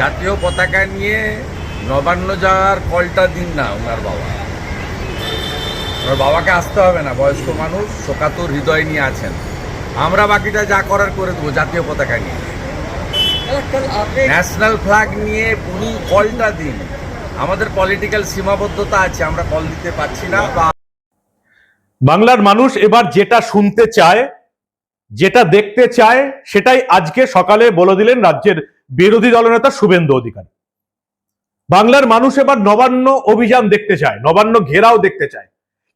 জাতীয় পতাকা নিয়ে নবান্ন যাওয়ার কলটা দিন না ওনার বাবা। ওনার বাবাকে আসতে হবে না, বয়স্ক মানুষ, শোকাতুর হৃদয় নিয়ে আছেন। আমরা বাকিটা যা করার করে দেবো জাতীয় পতাকা নিয়ে। ন্যাশনাল ফ্ল্যাগ নিয়ে উনি কলটা দিন। আমাদের পলিটিক্যাল সীমাবদ্ধতা আছে, আমরা কল দিতে পারছি না বা বাংলার মানুষ এবার যেটা শুনতে চায়, যেটা দেখতে চায়, সেটাই আজকে সকালে বলে দিলেন রাজ্যের বিরোধী দলনেতা শুভেন্দু অধিকারী। বাংলার মানুষ এবার নবান্ন অভিযান দেখতে চায়, নবান্ন ঘেরাও দেখতে চায়।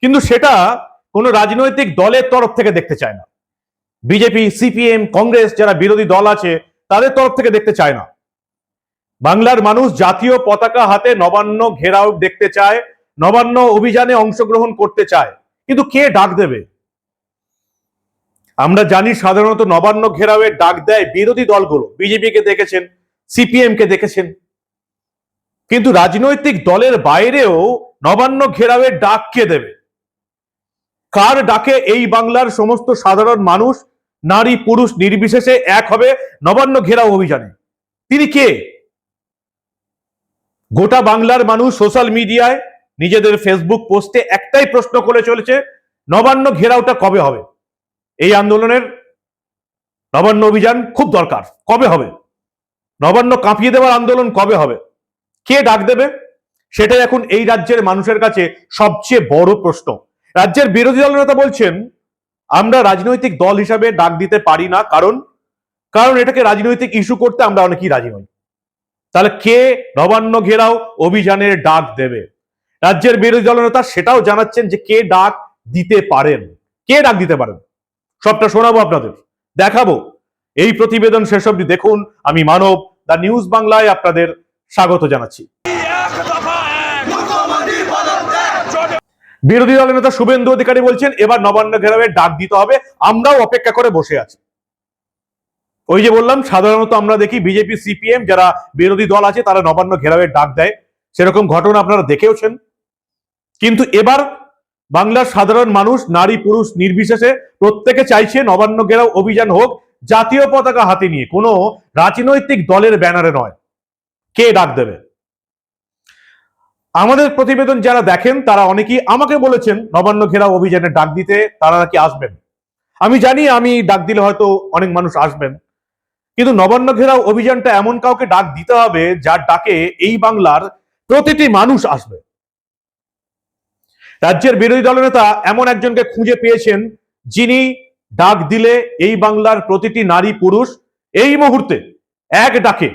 কিন্তু সেটা কোনো রাজনৈতিক দলের তরফ থেকে দেখতে চায় না। বিজেপি, সিপিএম, কংগ্রেস যারা বিরোধী দল আছে, তাদের তরফ থেকে দেখতে চায় না। বাংলার মানুষ জাতীয় পতাকা হাতে নবান্ন ঘেরাও দেখতে চায়, নবান্ন অভিযানে অংশগ্রহণ করতে চায়। কিন্তু কে ডাক দেবে? আমরা জানি সাধারণত নবান্ন ঘেরাওয়ের ডাক দেয় বিরোধী দলগুলো। বিজেপিকে দেখেছেন সিপিএম কে দেখেছেন। কিন্তু রাজনৈতিক দলের বাইরেও নবান্ন ঘেরাওয়ের ডাক কে দেবে? কার ডাকে এই বাংলার সমস্ত সাধারণ মানুষ, নারী, পুরুষ নির্বিশেষে এক হবে নবান্ন ঘেরাও অভিযানে? তিনি কে? গোটা বাংলার মানুষ সোশ্যাল মিডিয়ায় নিজেদের ফেসবুক পোস্টে একটাই প্রশ্ন করে চলেছে, নবান্ন ঘেরাওটা কবে হবে? এই আন্দোলনের নবান্ন অভিযান খুব দরকার। কবে হবে? নবান্ন কাঁপিয়ে দেওয়ার আন্দোলন কবে হবে? কে ডাক দেবে? সেটাই এখন এই রাজ্যের মানুষের কাছে সবচেয়ে বড় প্রশ্ন। রাজ্যের বিরোধী দল নেতা বলছেন, আমরা রাজনৈতিক দল হিসাবে ডাক দিতে পারি না। কারণ কারণ এটাকে রাজনৈতিক ইস্যু করতে আমরা অনেকেই রাজি নই। তাহলে কে নবান্ন ঘেরাও অভিযানের ডাক দেবে? রাজ্যের বিরোধী দলনেতা সেটাও জানাচ্ছেন যে কে ডাক দিতে পারেন। কে ডাক দিতে পারেন? সবটা শোনাবো আপনাদের। দেখাবো। এই প্রতিবেদন শেষ অবধি দেখুন। আমি মানব দা নিউজ বাংলায় আপনাদের স্বাগত জানাচ্ছি। বিরোধী দলের নেতা শুভেন্দু অধিকারী বলছেন, এবার নবান্ন ঘেরাওয়ের ডাক দিতে হবে। আমরাও অপেক্ষা করে বসে আছি। ওই যে বললাম, সাধারণত আমরা দেখি বিজেপি, সিপিএম যারা বিরোধী দল আছে, তারা নবান্ন ঘেরাওয়ের ডাক দেয়। সেরকম ঘটনা আপনারা দেখেওছেন। কিন্তু এবার বাংলার সাধারণ মানুষ, নারী, পুরুষ নির্বিশেষে প্রত্যেকে চাইছে নবান্ন ঘেরাও অভিযান হোক, জাতীয় পতাকা হাতে নিয়ে। কোনো রাজনৈতিক দলের ব্যানারে নয়। কে ডাক দেবে? আমাদের প্রতিবেদন যারা দেখেন, তারা অনেকেই আমাকে বলেছেন নবান্ন ঘেরাও অভিযানে ডাক দিতে, তারা নাকি আসবেন। আমি জানি আমি ডাক দিলে হয়তো অনেক মানুষ আসবেন। কিন্তু নবান্ন ঘেরাও অভিযানটা এমন কাউকে ডাক দিতে হবে, যার ডাকে এই বাংলার প্রতিটি মানুষ আসবে। রাজ্যের বিরোধী দলনেতা এমন একজনকে খুঁজে পেয়েছেন যিনি ডাক দিলে এই বাংলার প্রতিটি নারী পুরুষ এই মুহূর্তে এক ডাকে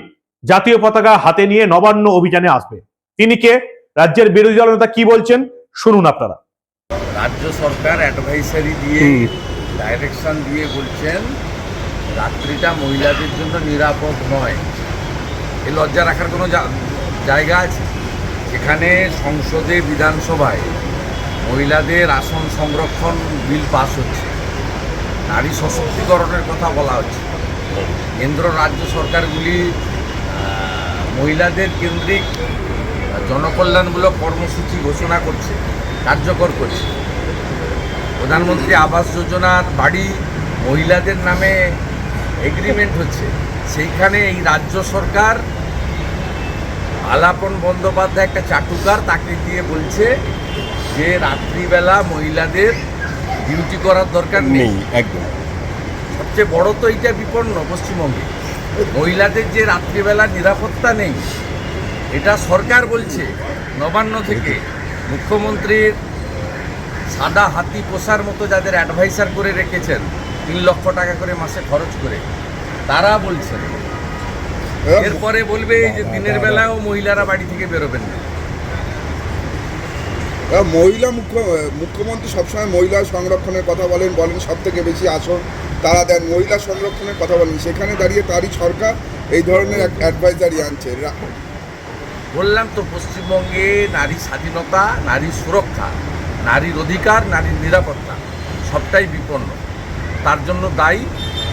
জাতীয় পতাকা হাতে নিয়ে নবান্ন অভিযানে আসবে। তিনি কে? রাজ্যের বিরোধী দলনেতা কি বলছেন? শুনুন আপনারা। রাজ্য সরকার অ্যাডভাইসারি দিয়ে ডাইরেকশন দিয়ে বলছেন রাত্রিটা মহিলাদের জন্য নিরাপদ নয়। এ লজ্জা রাখার কোনো জায়গা আছে? এখানে সংসদে বিধানসভায় মহিলাদের আসন সংরক্ষণ বিল পাস হচ্ছে। নারী সশক্তিকরণের কথা বলা হচ্ছে। কেন্দ্র রাজ্য সরকারগুলি মহিলাদের কেন্দ্রিক জনকল্যাণমূলক কর্মসূচি ঘোষণা করছে, কার্যকর করছে। প্রধানমন্ত্রী আবাস যোজনার বাড়ি মহিলাদের নামে এগ্রিমেন্ট হচ্ছে। সেইখানে এই রাজ্য সরকার আলাপন বন্দ্যোপাধ্যায় একটা চাটুকার তাকে দিয়ে বলছে যে রাত্রিবেলা মহিলাদের ডিউটি করার দরকার নেই। একদম। সবচেয়ে বড় তো এইটা বিপন্ন পশ্চিমবঙ্গে। মহিলাদের যে রাত্রিবেলা নিরাপত্তা নেই এটা সরকার বলছে নবান্ন থেকে। মুখ্যমন্ত্রীর সাদা হাতি পোষার মতো যাদের অ্যাডভাইসার করে রেখেছেন তিন লক্ষ টাকা করে মাসে খরচ করে তারা বলছেন। এরপরে বলবে যে দিনের বেলাও মহিলারা বাড়ি থেকে বেরোবেন না। মহিলা মুখ্য মুখ্যমন্ত্রী সবসময় মহিলা সংরক্ষণের কথা বলেন বলেন সব থেকে বেশি আসন তারা দেন। মহিলা সংরক্ষণের কথা বলেন। সেখানে দাঁড়িয়ে তারই সরকার এই ধরনের এক অ্যাডভাইজারি আনছে। বললাম তো পশ্চিমবঙ্গে নারী স্বাধীনতা নারী সুরক্ষা নারীর অধিকার নারীর নিরাপত্তা সবটাই বিপন্ন। তার জন্য দায়ী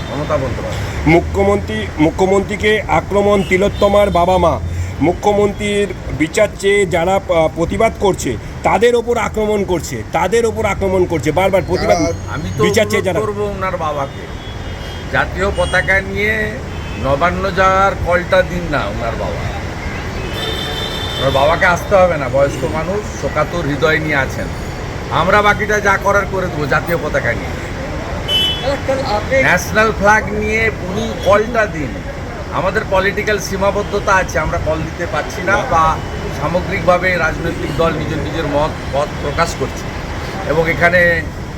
মমতা বন্দ্যোপাধ্যায়। মুখ্যমন্ত্রী মুখ্যমন্ত্রীকে আক্রমণ তিলোত্তমার বাবা মা। মুখ্যমন্ত্রীর বিচার চেয়ে যারা প্রতিবাদ করছে তাদের ওপর আক্রমণ করছে তাদের ওপর আক্রমণ করছে বারবার প্রতিবাদ আমি তো বিচার চেয়ে যারা করব ওনার বাবাকে। জাতীয় পতাকা নিয়ে নবান্ন যাওয়ার কলটা দিন না ওনার বাবা। ওনার বাবাকে আসতে হবে না বয়স্ক মানুষ শোকাতুর হৃদয় নিয়ে আছেন। আমরা বাকিটা যা করার করে দেবো জাতীয় পতাকা নিয়ে। ন্যাশনাল ফ্ল্যাগ নিয়ে উনি কলটা দিন। আমাদের পলিটিক্যাল সীমাবদ্ধতা আছে আমরা কল দিতে পারছি না বা সামগ্রিকভাবে রাজনৈতিক দল নিজের নিজের মত পথ প্রকাশ করছে। এবং এখানে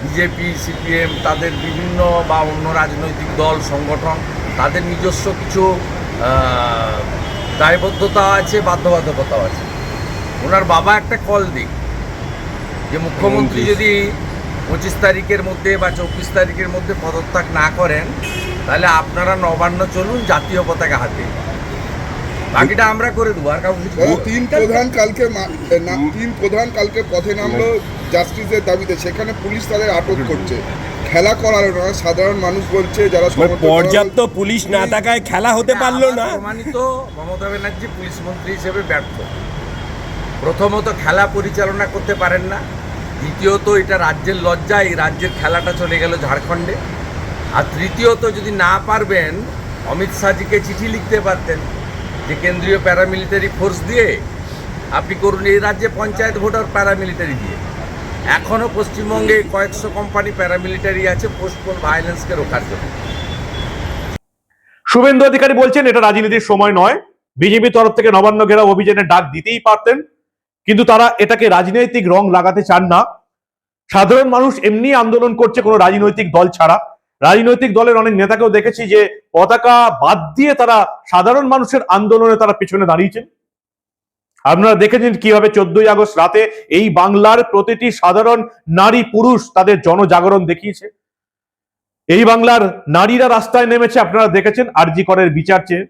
বিজেপি সিপিএম তাদের বিভিন্ন বা অন্য রাজনৈতিক দল সংগঠন তাদের নিজস্ব কিছু দায়বদ্ধতা আছে বাধ্যবাধকতাও আছে। ওনার বাবা একটা কল দিক যে মুখ্যমন্ত্রী যদি পঁচিশ তারিখের মধ্যে বা চব্বিশ তারিখের মধ্যে পদত্যাগ না করেন তাহলে আপনারা নবান্ন চলুন জাতীয় পতাকা হাতে। বাকিটা আমরা করে দেবো আর কাউকে। তিন প্রধান কালকে তিন প্রধান কালকে পথে নামলো জাস্টিসের দাবিতে সেখানে পুলিশ তাদের আটক করছে। খেলা করার না সাধারণ মানুষ বলছে যারা মানে পর্যাপ্ত পুলিশ না থাকায় খেলা হতে পারল না। প্রমাণিত মমতা ব্যানার্জি পুলিশ মন্ত্রী হিসেবে ব্যর্থ। প্রথমত খেলা পরিচালনা করতে পারেন না দ্বিতীয়ত এটা রাজ্যের লজ্জা, এই রাজ্যের খেলাটা চলে গেল ঝাড়খণ্ডে। আর তৃতীয়ত যদি না পারবেন, অমিত শাহজিকে চিঠি লিখতে পারতেন যে কেন্দ্রীয় প্যারামিলিটারি ফোর্স দিয়ে আপনি করুন এই রাজ্যে পঞ্চায়েত ভোটার প্যারামিলিটারি দিয়ে। এখনও পশ্চিমবঙ্গে কয়েকশো কোম্পানি প্যারামিলিটারি আছে পোস্টপোন ভায়োলেন্সকে রোখার জন্য। শুভেন্দু অধিকারী বলছেন, এটা রাজনীতির সময় নয়। বিজেপি তরফ থেকে নবান্ন ঘেরাও অভিযানের ডাক দিতেই পারতেন। কিন্তু তারা এটাকে রাজনৈতিক রং লাগাতে চান না। সাধারণ মানুষ এমনি আন্দোলন করছে কোনো রাজনৈতিক দল ছাড়া। রাজনৈতিক দলের অনেক নেতাকেও দেখেছি যে পতাকা বাদ দিয়ে তারা সাধারণ মানুষের আন্দোলনে তারা পিছনে দাঁড়িয়েছেন। আপনারা দেখেছেন কীভাবে চোদ্দই আগস্ট রাতে এই বাংলার প্রতিটি সাধারণ নারী পুরুষ তাদের জনজাগরণ দেখিয়েছে। এই বাংলার নারীরা রাস্তায় নেমেছে, আপনারা দেখেছেন আরজি করের বিচার চেয়ে।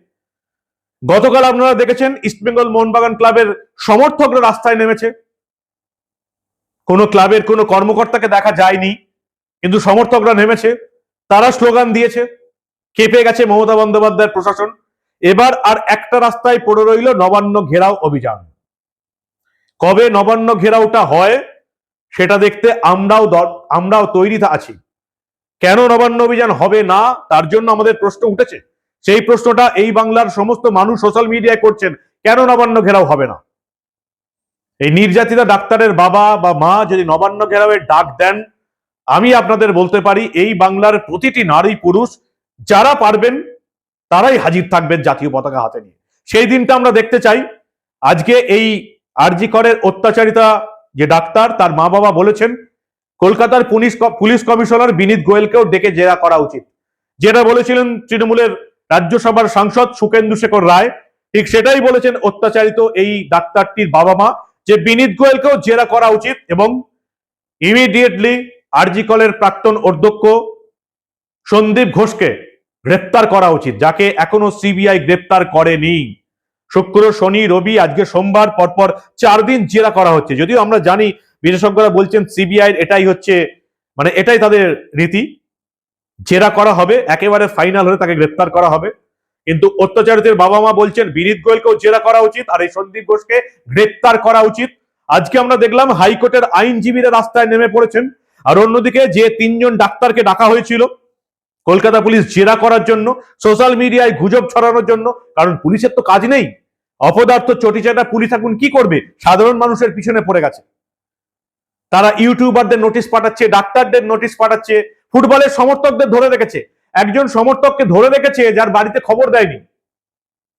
গতকাল আপনারা দেখেছেন ইস্টবেঙ্গল মোহনবাগান ক্লাবের সমর্থকরা রাস্তায় নেমেছে। কোনো ক্লাবের কোনো কর্মকর্তাকে দেখা যায়নি, কিন্তু সমর্থকরা নেমেছে। তারা স্লোগান দিয়েছে, কেঁপে গেছে মমতা বন্দ্যোপাধ্যায়ের প্রশাসন। এবার আর একটা রাস্তায় পড়ে রইল নবান্ন ঘেরাও অভিযান। কবে নবান্ন ঘেরাওটা হয়, সেটা দেখতে আমরাও আমরাও তৈরি আছি। কেন নবান্ন অভিযান হবে না, তার জন্য আমাদের প্রশ্ন উঠেছে। সেই প্রশ্নটা এই বাংলার সমস্ত মানুষ সোশ্যাল মিডিয়ায় করছেন, কেন নবান্ন ঘেরাও হবে না? এই নির্যাতিতা ডাক্তারের বাবা বা মা যদি নবান্ন ঘেরাওয়ের ডাক দেন, আমি আপনাদের বলতে পারি, এই বাংলার প্রতিটি নারী পুরুষ যারা পারবেন, তারাই হাজির থাকবেন জাতীয় পতাকা হাতে নিয়ে। সেই দিনটা আমরা দেখতে চাই। আজকে এই আরজি করের অত্যাচারিতা যে ডাক্তার, তার মা বাবা বলেছেন, কলকাতার পুলিশ পুলিশ কমিশনার বিনীত গোয়েলকেও ডেকে জেরা করা উচিত। যেটা বলেছিলেন তৃণমূলের রাজ্যসভার সাংসদ সুকেন্দু শেখর রায় ঠিক সেটাই বলেছেন অত্যাচারিত এই ডাক্তারটির বাবা মা যে বিনীত গোয়েলকেও জেরা করা উচিত এবং ইমিডিয়েটলি আরজি কলের প্রাক্তন অধ্যক্ষ সন্দীপ ঘোষকে গ্রেপ্তার করা উচিত, যাকে এখনও সিবিআই গ্রেপ্তার করেনি। শুক্র, শনি, রবি আজকে সোমবার পরপর চার দিন জেরা করা হচ্ছে। যদিও আমরা জানি বিশেষজ্ঞরা বলছেন সিবিআই এটাই হচ্ছে মানে এটাই তাদের রীতি। জেরা করা হবে, একেবারে ফাইনাল হলে তাকে গ্রেপ্তার করা হবে। কিন্তু অত্যাচারিতের বাবা মা বলছেন, বিনীত গোয়েলকেও জেরা করা উচিত আর এই সন্দীপ ঘোষকে গ্রেপ্তার করা উচিত। আজকে আমরা দেখলাম হাইকোর্টের আইনজীবীরা রাস্তায় নেমে পড়েছেন। আর অন্যদিকে যে তিনজন ডাক্তারকে ডাকা হয়েছিল, কলকাতা পুলিশ জেরা করার জন্য, সোশ্যাল মিডিয়ায় গুজব ছড়ানোর জন্য, কারণ পুলিশের তো কাজ নেই। অপদার্থ চটিচাটা পুলিশ এখন কি করবে? সাধারণ মানুষের পিছনে পড়ে গেছে। তারা ইউটিউবারদের নোটিশ পাঠাচ্ছে, ডাক্তারদের নোটিশ পাঠাচ্ছে ফুটবলের সমর্থকদের ধরে রেখেছে। একজন সমর্থককে ধরে রেখেছে যার বাড়িতে খবর দেয়নি।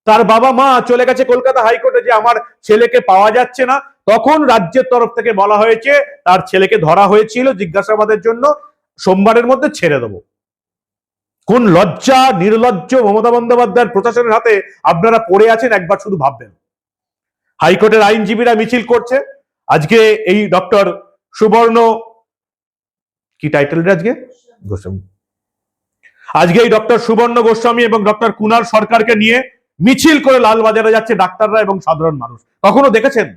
তার বাবা মা চলে গেছে কলকাতা হাইকোর্টে যে আমার ছেলেকে পাওয়া যাচ্ছে না। তখন রাজ্যের তরফ থেকে বলা হয়েছে, তার ছেলেকে ধরা হয়েছিল জিজ্ঞাসাবাদের জন্য। সোমবারের মধ্যে ছেড়ে দেবো। কোন লজ্জা, নির্লজ্জ মমতা বন্দ্যোপাধ্যায়ের প্রশাসনের হাতে আপনারা পড়ে আছেন একবার শুধু ভাববেন। হাইকোর্টের আইনজীবীরা মিছিল করছে। আজকে এই ডক্টর সুবর্ণ কি টাইটেলটা আজকে? গোস্বামী। আজকে এই ডক্টর সুবর্ণ গোস্বামী এবং ডক্টর কুনাল সরকারকে নিয়ে মিছিল করে লালবাজারে যাচ্ছে ডাক্তাররা এবং সাধারণ মানুষ। কখনো দেখেছেন?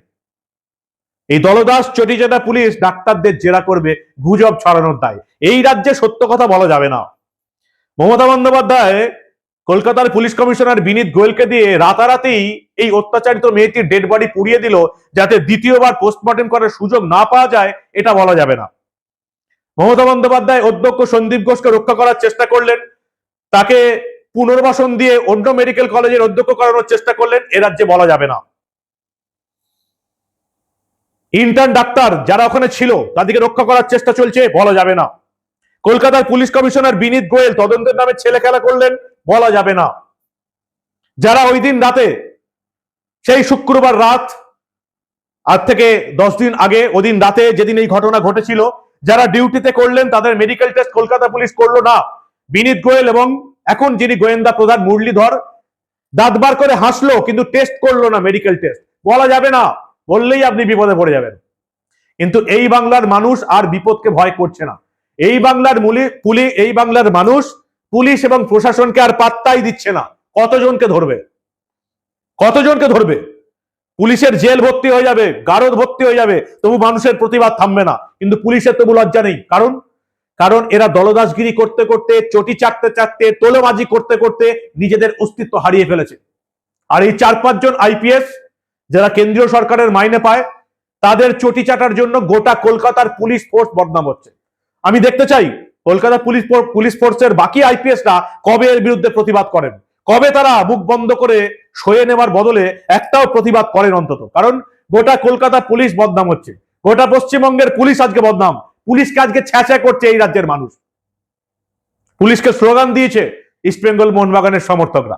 এই দলদাস চটিচাটা পুলিশ ডাক্তারদের জেরা করবে গুজব ছড়ানোর দায়। এই রাজ্যে সত্য কথা বলা যাবে না। মমতা বন্দ্যোপাধ্যায় কলকাতার পুলিশ কমিশনার বিনীত গোয়েলকে দিয়ে রাতারাতি এই অত্যাচারিত মেয়েটির ডেড বডি পুড়িয়ে দিল যাতে দ্বিতীয়বার পোস্টমর্টেম করার সুযোগ না পাওয়া যায়, এটা বলা যাবে না। মমতা বন্দ্যোপাধ্যায় অধ্যক্ষ সন্দীপ ঘোষকে রক্ষা করার চেষ্টা করলেন। তাকে পুনর্বাসন দিয়ে অন্য মেডিকেল কলেজের অধ্যক্ষ করানোর চেষ্টা করলেন। এ রাজ্যে বলা যাবে না। ইন্টার্ন ডাক্তার যারা ওখানে ছিল, তাদেরকে রক্ষা করার চেষ্টা চলছে, বলা যাবে না। কলকাতার পুলিশ কমিশনার বিনীত গোয়েল তদন্তের নামে ছেলে খেলা করলেন, বলা যাবে না। যারা ওই দিন রাতে, সেই শুক্রবার রাত, আজ থেকে দশ দিন আগে, ওদিন রাতে যেদিন এই ঘটনা ঘটেছিল যারা ডিউটিতে করলেন, তাদের মেডিকেল টেস্ট কলকাতা পুলিশ করল না। বিনীত গোয়েল এবং এখন যিনি গোয়েন্দা প্রধান মুরলীধর, দাঁত বার করে হাসলো, কিন্তু টেস্ট করল না মেডিকেল টেস্ট বলা যাবে না, বললেই আপনি বিপদে পড়ে যাবেন। কিন্তু এই বাংলার মানুষ আর বিপদকে ভয় করছে না। এই বাংলার পুলি, এই বাংলার মানুষ পুলিশ এবং প্রশাসনকে আর পাত্তাই দিচ্ছে না। কতজনকে ধরবে? কতজনকে ধরবে? পুলিশের জেল ভর্তি হয়ে যাবে, গারদ ভর্তি হয়ে যাবে, তবু মানুষের প্রতিবাদ থামবে না। কিন্তু পুলিশের তবু লজ্জা নেই। কারণ? কারণ এরা দলদাসগিরি করতে করতে, চটি চাটতে চাটতে, তোলোবাজি করতে করতে নিজেদের অস্তিত্ব হারিয়ে ফেলেছে। আর এই চার পাঁচজন আইপিএস যারা কেন্দ্রীয় সরকারের মাইনে পায়, তাদের চটি চাটার জন্য গোটা কলকাতার পুলিশ ফোর্স বদনাম হচ্ছে। আমি দেখতে চাই, কলকাতা পুলিশ পুলিশ ফোর্সের বাকি আইপিএসরা কবে এর বিরুদ্ধে প্রতিবাদ করেন? কবে তারা মুখ বন্ধ করে সয়ে নেওয়ার বদলে একটাও প্রতিবাদ করেন অন্তত? কারণ গোটা কলকাতা পুলিশ বদনাম হচ্ছে। গোটা পশ্চিমবঙ্গের পুলিশ আজকে বদনাম। পুলিশকে আজকে ছ্যাঁচা করছে এই রাজ্যের মানুষ। পুলিশকে স্লোগান দিয়েছে ইস্ট বেঙ্গল মোহনবাগানের সমর্থকরা।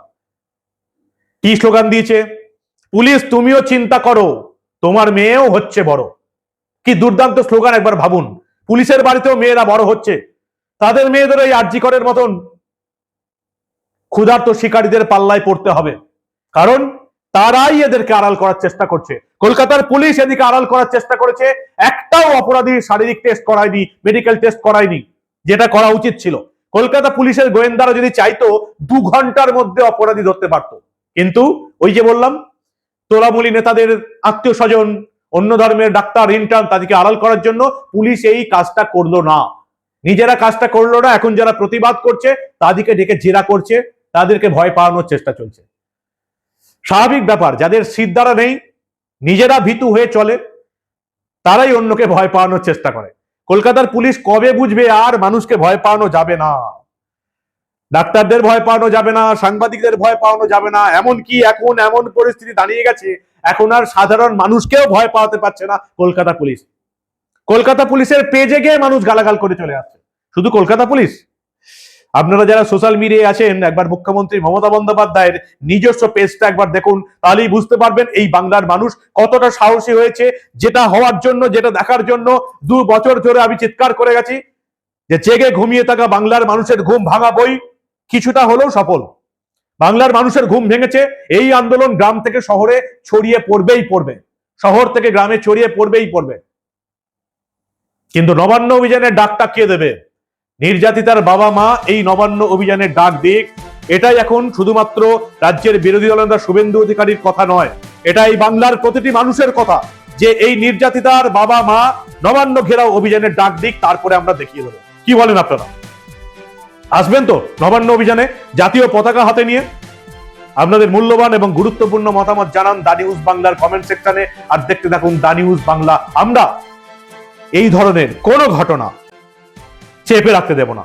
কি স্লোগান দিয়েছে? পুলিশ, তুমিও চিন্তা করো, তোমার মেয়েও হচ্ছে বড়। কি দুর্দান্ত স্লোগান একবার ভাবুন। পুলিশের বাড়িতেও মেয়েরা বড় হচ্ছে। তাদের মেয়েদের এই আর্জিকরের মতন ক্ষুধার্ত শিকারীদের পাল্লায় পড়তে হবে। কারণ তারাই এদেরকে আড়াল করার চেষ্টা করছে। কলকাতার পুলিশ এদিকে আড়াল করার চেষ্টা করেছে। একটাও অপরাধী শারীরিক টেস্ট করায়নি মেডিকেল টেস্ট করায়নি, যেটা করা উচিত ছিল। কলকাতা পুলিশের গোয়েন্দারা যদি চাইতো, দু ঘণ্টার মধ্যে অপরাধী ধরতে পারতো। কিন্তু ওই যে বললাম, তোলামুলি নেতাদের আত্মীয় স্বজন অন্য ধর্মের ডাক্তার ইন্টার্ন তাদেরকে আড়াল করার জন্য পুলিশ এই কাজটা করল না। নিজেরা কাজটা করল না, এখন যারা প্রতিবাদ করছে, তাদেরকে ডেকে জেরা করছে। তাদেরকে ভয় পাওয়ানোর চেষ্টা চলছে। স্বাভাবিক ব্যাপার, যাদের সিদ্ধারা নেই, নিজেরা ভীতু হয়ে চলে, তারাই অন্যকে ভয় পাওয়ানোর চেষ্টা করে। কলকাতার পুলিশ কবে বুঝবে আর মানুষকে ভয় পাওয়ানো যাবে না? ডাক্তারদের ভয় পাওয়ানো যাবে না, সাংবাদিকদের ভয় পাওয়ানো যাবে না এমন কি এখন এমন পরিস্থিতি দাঁড়িয়ে গেছে, এখন আর সাধারণ মানুষকেও ভয় পাওয়াতে পারছে না কলকাতা পুলিশ। কলকাতা পুলিশের পেজে গিয়ে মানুষ গালাগাল করে চলে আসছে। শুধু কলকাতা পুলিশ? আপনারা যারা সোশ্যাল মিডিয়ায় আছেন, একবার মুখ্যমন্ত্রী মমতা বন্দ্যোপাধ্যায়ের নিজস্ব পেজটা একবার দেখুন, তাহলেই বুঝতে পারবেন এই বাংলার মানুষ কতটা সাহসী হয়েছে, যেটা হওয়ার জন্য, যেটা দেখার জন্য দু বছর ধরে আমি চিৎকার করে গেছি যে জেগে ঘুমিয়ে থাকা বাংলার মানুষের ঘুম ভাঙা বই কিছুটা হলেও সফল। বাংলার মানুষের ঘুম ভেঙেছে, এই আন্দোলন গ্রাম থেকে শহরে ছড়িয়ে পড়বেই পড়বে, শহর থেকে গ্রামে ছড়িয়ে পড়বেই পড়বে। কিন্তু নবান্ন অভিযানের ডাকটা কে দেবে? নির্যাতিতার বাবা মা এই নবান্ন অভিযানের ডাক দিক। এটাই এখন শুধুমাত্র রাজ্যের বিরোধী দলনেতা শুভেন্দু অধিকারীর কথা নয় এটা এই বাংলার প্রতিটি মানুষের কথা যে এই নির্যাতিতার বাবা মা নবান্ন ঘেরাও অভিযানের ডাক দিক, তারপরে আমরা দেখিয়ে দেবো। কি বলেন আপনারা? আসবেন তো নবান্ন অভিযানে জাতীয় পতাকা হাতে নিয়ে? আপনাদের মূল্যবান এবং গুরুত্বপূর্ণ মতামত জানান দা নিউজ বাংলার কমেন্ট সেকশনে, আর দেখতে থাকুন দা নিউজ বাংলা। আমরা এই ধরনের কোনো ঘটনা চেপে রাখতে দেব না।